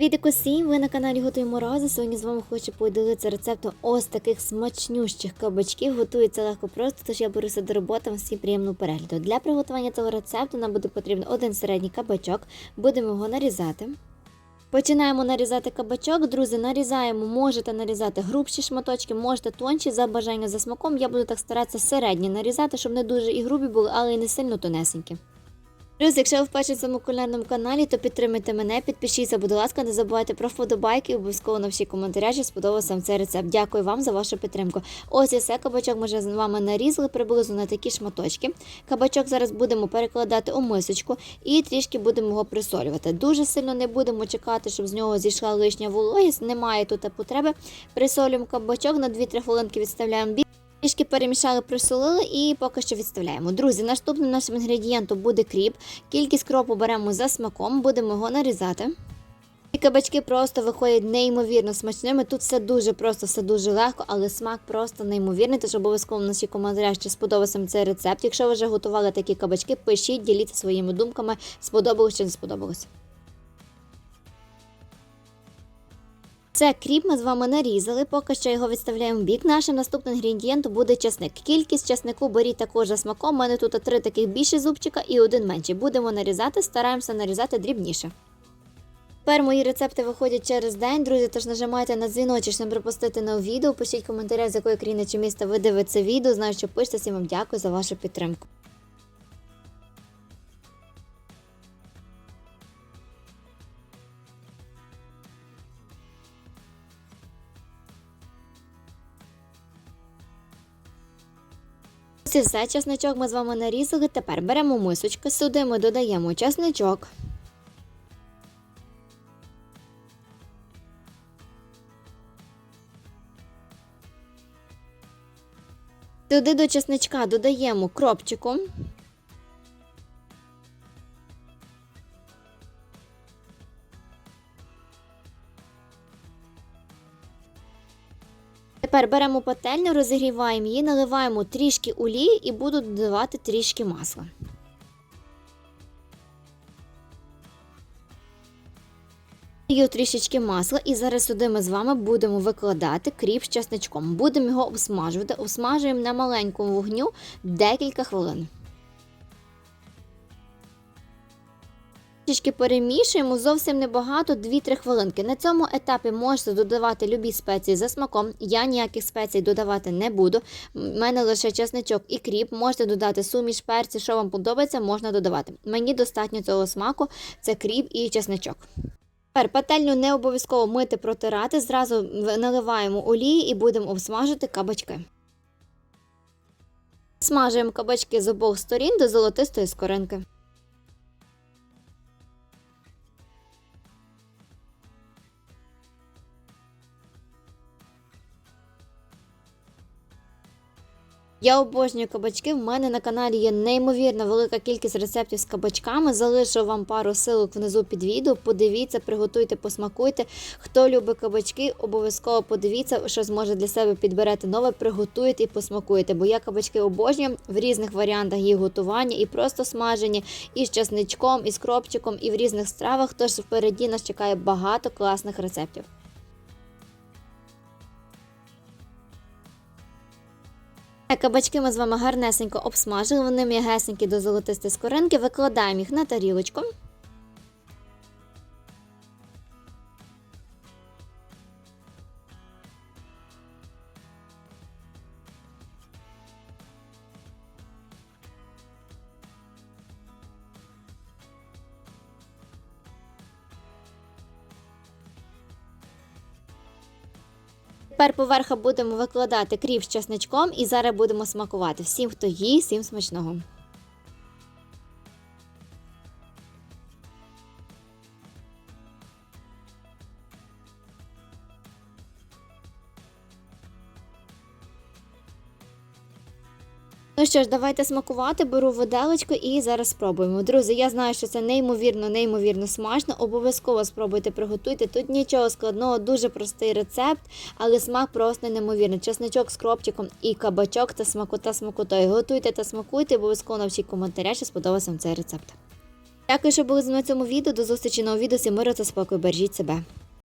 Привіт усім! Ви на каналі Готуємо Рази. Сьогодні з вами хочу поділитися рецептом ось таких смачнющих кабачків. Готується легко просто, тож я беруся до роботи. Всім приємного перегляду. Для приготування цього рецепту нам буде потрібен один середній кабачок. Будемо його нарізати. Починаємо нарізати кабачок. Друзі, нарізаємо, можете нарізати грубші шматочки, можете тонші за бажання за смаком. Я буду так старатися середні нарізати, щоб не дуже і грубі були, але і не сильно тонесенькі. Друзі, якщо ви вперше в цьому кулінарному каналі, то підтримайте мене, підпишіться, будь ласка, не забувайте про вподобайки обов'язково на всі коментарі, що сподобався вам цей рецепт. Дякую вам за вашу підтримку. Ось і все, кабачок ми вже з вами нарізали приблизно на такі шматочки. Кабачок зараз будемо перекладати у мисочку і трішки будемо його присолювати. Дуже сильно не будемо чекати, щоб з нього зійшла лишня вологість. Немає тут потреби. Присолюємо кабачок на 2-3 хвилинки відставляємо бік. Трішки перемішали, присолили і поки що відставляємо. Друзі, наступним нашим інгредієнтом буде кріп. Кількість кропу беремо за смаком, будемо його нарізати. І кабачки просто виходять неймовірно смачними. Тут все дуже просто, все дуже легко, але смак просто неймовірний. Тож обов'язково в наші коментарях, чи сподобався цей рецепт. Якщо ви вже готували такі кабачки, пишіть, діліться своїми думками, сподобалось чи не сподобалось. Це кріп ми з вами нарізали, поки що його відставляємо в бік. Нашим наступним інгредієнтом буде часник. Кількість часнику беріть також за смаком. У мене тут три таких більші зубчика і один менший. Будемо нарізати, стараємося нарізати дрібніше. Тепер мої рецепти виходять через день, друзі. Тож нажимайте на дзвіночок, щоб не пропустити нове відео. Пишіть в коментарях, з якої країни чи міста ви дивитеся відео. Знаю, що пишете. Всім вам дякую за вашу підтримку. І все, чесничок ми з вами нарізали. Тепер беремо мисочки, сюди ми додаємо чесничок. Сюди до чесничка додаємо кропчику. Тепер беремо пательню, розігріваємо її, наливаємо трішки олії і буду додавати трішки масла. Є трішечки масла, і зараз сюди ми з вами будемо викладати кріп з часничком. Будемо його обсмажувати. Обсмажуємо на маленькому вогню декілька хвилин. Трішки перемішуємо зовсім небагато 2-3 хвилинки. На цьому етапі можете додавати любі спеції за смаком. Я ніяких спецій додавати не буду. У мене лише чесничок і кріп. Можете додати суміш перці, що вам подобається, можна додавати. Мені достатньо цього смаку це кріп і чесничок. Тепер пательню не обов'язково мити протирати. Зразу наливаємо олії і будемо обсмажити кабачки. Смажуємо кабачки з обох сторін до золотистої скоринки. Я обожнюю кабачки. В мене на каналі є неймовірно велика кількість рецептів з кабачками. Залишу вам пару силок внизу під відео. Подивіться, приготуйте, посмакуйте. Хто любить кабачки, обов'язково подивіться, що зможе для себе підберете нове, приготуйте і посмакуйте. Бо я кабачки обожнюю в різних варіантах їх готування, і просто смажені, і з чесничком, і з кропчиком, і в різних стравах. Тож впереді нас чекає багато класних рецептів. Кабачки ми з вами гарнесенько обсмажили, вони м'ягесенькі до золотистої скоринки, викладаємо їх на тарілочку. Тепер поверха будемо викладати кріп з чесничком і зараз будемо смакувати. Всім, хто їсть, всім смачного. Ну що ж, давайте смакувати, беру виделочку і зараз спробуємо. Друзі, я знаю, що це неймовірно, неймовірно смачно. Обов'язково спробуйте приготуйте. Тут нічого складного, дуже простий рецепт, але смак просто неймовірний. Чесничок з кропчиком і кабачок та смакота смакотою. Готуйте та смакуйте, обов'язково навчіть коментаря, що сподобався вам цей рецепт. Дякую, що були з мною в цьому відео. До зустрічі на відео. Всім миру та спокою. Бережіть себе.